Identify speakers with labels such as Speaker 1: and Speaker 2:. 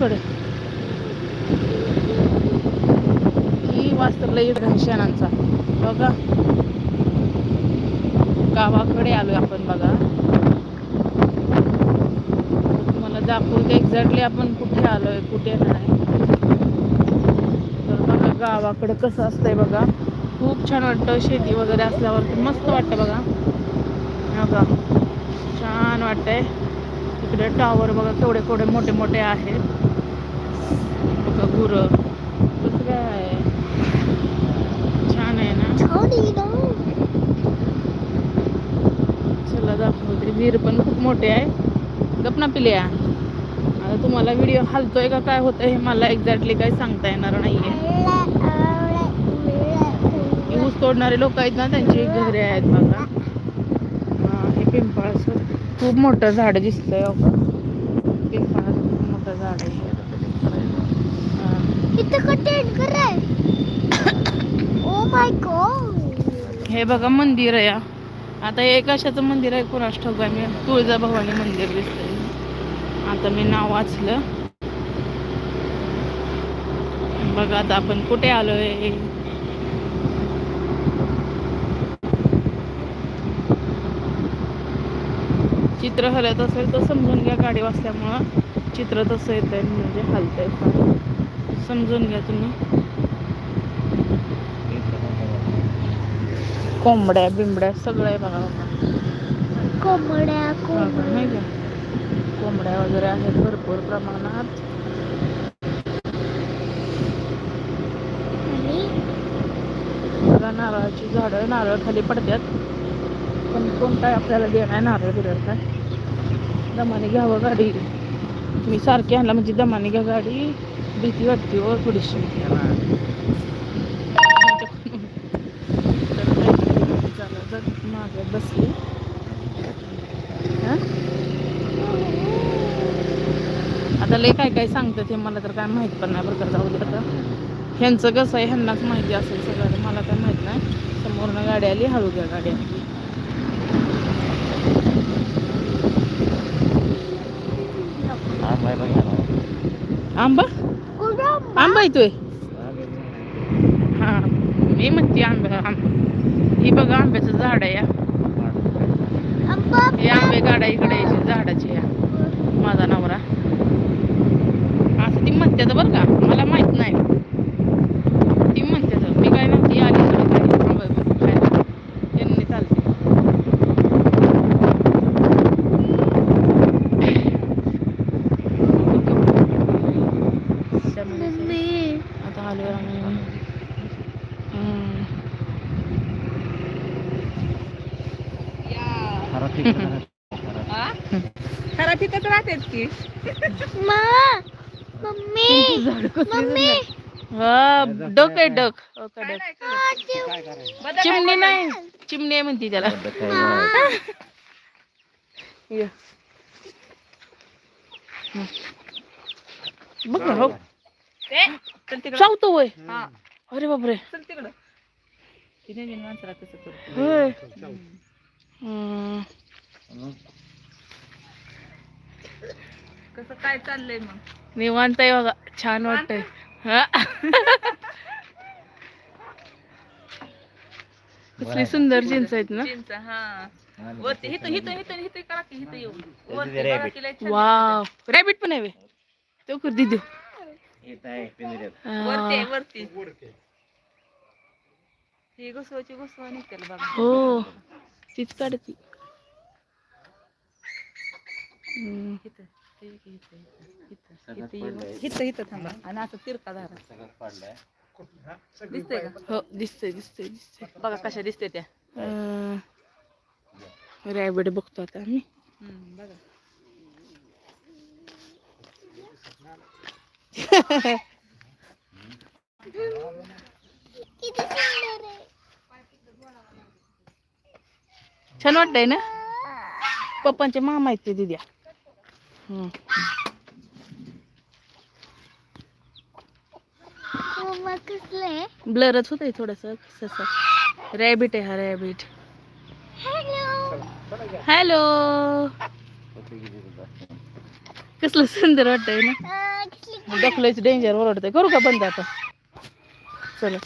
Speaker 1: इकडे ही वास्तवला इड घनशानांचा बघा. गावाकडे आलो आपण बघा. मला दाखवू ते एक्झॅक्टली आपण कुठे आलोय कुठे नाही. तर बघा गावाकडे कसं असतंय बघा. खूप छान वाटतं शेती वगैरे असल्यावर मस्त वाटतं बघा. बघा. छान वाटतंय. इकडे टॉवर बघा केवढे केवढे मोठे मोठे आहेत. बघा गुरं कसं काय आहे छान आहे ना चला दाखवते विहीर पण खूप मोठे आहे गप ना पिल्या आता तुम्हाला व्हिडिओ हलतोय का काय होतं हे मला एक्झॅक्टली काही सांगता येणार नाहीये हे ऊस तोडणारे लोक आहेत ना त्यांची घरे आहेत बघा हा, हे पिंपळाचं खूप मोठं झाड दिसतंय हो का पिंपळाचं खूप मोठं झाड आहे हा. हे बघा मंदिर आहे. आता हे कशाचं मंदिर आहे? कोणास ठाऊक आहे? मी तुळजाभवानी मंदिर दिसतंय. आता मी नाव वाचलं. बघा आता आपण कुठे आलोय? चित्र हलत असेल तर समजून घ्या गाडी वाचल्यामुळं. चित्र तसं येत आहे म्हणजे हलत आहे समजून घ्या तुम्ही. कोंबड्या बिंबड्या सगळं आहे बघा बघा
Speaker 2: कोंबड्या
Speaker 1: हा, नाही का? कोंबड्या वगैरे आहेत भरपूर प्रमाणात. नारळाची झाडं नारळ खाली पडतात पण कोण काय आपल्याला देणार नारळ बिरळ काय? दमाने घ्यावं गाडी. मी सारखी आणला म्हणजे दमाने घ्या गाडी. भीती वाटते हो थोडीशी तर काय झालं जर मागे बसली. हा? आता लय काय काय सांगतात हे मला तर काय माहीत पण नाही बरं का जाऊ दे आता. ह्यांचं कसं आहे ह्यांनाच माहिती असेल सगळं. मला काय माहीत नाही. समोरनं गाडी आली हळू घ्या गाडी. आली आंबा? आंबा येतोय. मी म्हणते आंबा आंबा. ही बघा आंब्याचं झाड आहे हे आंबे गाडा इकडे यायचे झाडाची या. माझा नवरा. असं ती म्हणतात बरं का मला माहीत नाही ती म्हणतात मी काय नव्हती आली इकडे काय आंबे खायला त्यांनी चालते त्यामुळे
Speaker 2: मम्मी
Speaker 1: आता आलो आम्ही हम्म.
Speaker 3: खरा तिथंच राहतेच की?
Speaker 2: मा मम्मी
Speaker 1: डक आहे? डक चिमणी नाही. चिमणी आहे म्हणते त्याला. हं. बघ ना हो.
Speaker 3: ते चल तिकडं.
Speaker 1: चावतो वय.
Speaker 3: हा.
Speaker 1: अरे बापरे.
Speaker 3: चल तिकडं. तिने माणसाला तसं करतो काय चाललंय मग?
Speaker 1: निवांत आहे बघा छान वाटतंय. हा. कसली सुंदर चिंच आहेत ना?
Speaker 3: चिंच हा. वरती हिथं हिथं हिथं हिथं करा की हिथं येऊ वरती बघा की लय छान
Speaker 1: वाव. रॅबिट पण आहे बे. तो कर दिदू.
Speaker 3: दिसतंय. वरती आहे, वरती. ही घुसवाची घुसवा निघतेल बघा.
Speaker 1: हो. तीच काढती. हम्म.
Speaker 3: हिथं ते इथं, इथं, हिथं हिथं थांबा आणि असं तिरका धारा दिसतंय का
Speaker 1: हो दिसतंय दिसतंय दिसतंय
Speaker 3: बघा कशा दिसते त्या
Speaker 1: रॅबिट बघतो आता आम्ही
Speaker 3: बघा
Speaker 1: छान वाटतंय ना? पप्पांचे मामा आहेत ते दिद्या हम्म. ब्लरच होत आहे थोडस रॅबिट आहे हा रॅबिट
Speaker 2: हेलो
Speaker 1: कसलं सुंदर वाटतंय ना?
Speaker 2: अं,
Speaker 1: डकलायचं डेंजर करू का बंद आता? चलो.